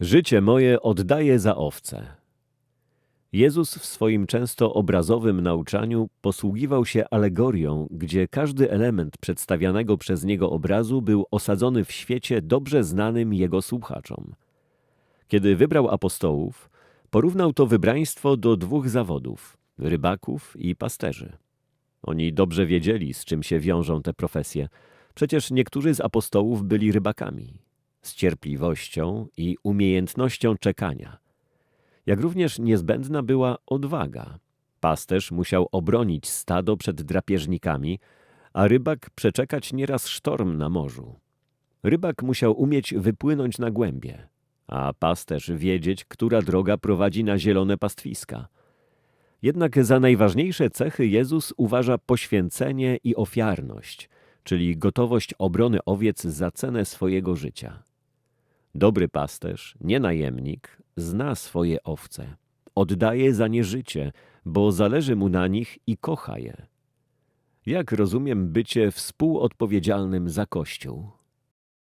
Życie moje oddaję za owce. Jezus w swoim często obrazowym nauczaniu posługiwał się alegorią, gdzie każdy element przedstawianego przez niego obrazu był osadzony w świecie dobrze znanym jego słuchaczom. Kiedy wybrał apostołów, porównał to wybraństwo do dwóch zawodów rybaków i pasterzy. Oni dobrze wiedzieli, z czym się wiążą te profesje. Przecież niektórzy z apostołów byli rybakami, z cierpliwością i umiejętnością czekania. Jak również niezbędna była odwaga. Pasterz musiał obronić stado przed drapieżnikami, a rybak przeczekać nieraz sztorm na morzu. Rybak musiał umieć wypłynąć na głębie, a pasterz wiedzieć, która droga prowadzi na zielone pastwiska. Jednak za najważniejsze cechy Jezus uważa poświęcenie i ofiarność, czyli gotowość obrony owiec za cenę swojego życia. Dobry pasterz, nie najemnik, zna swoje owce, oddaje za nie życie, bo zależy mu na nich i kocha je. Jak rozumiem bycie współodpowiedzialnym za Kościół?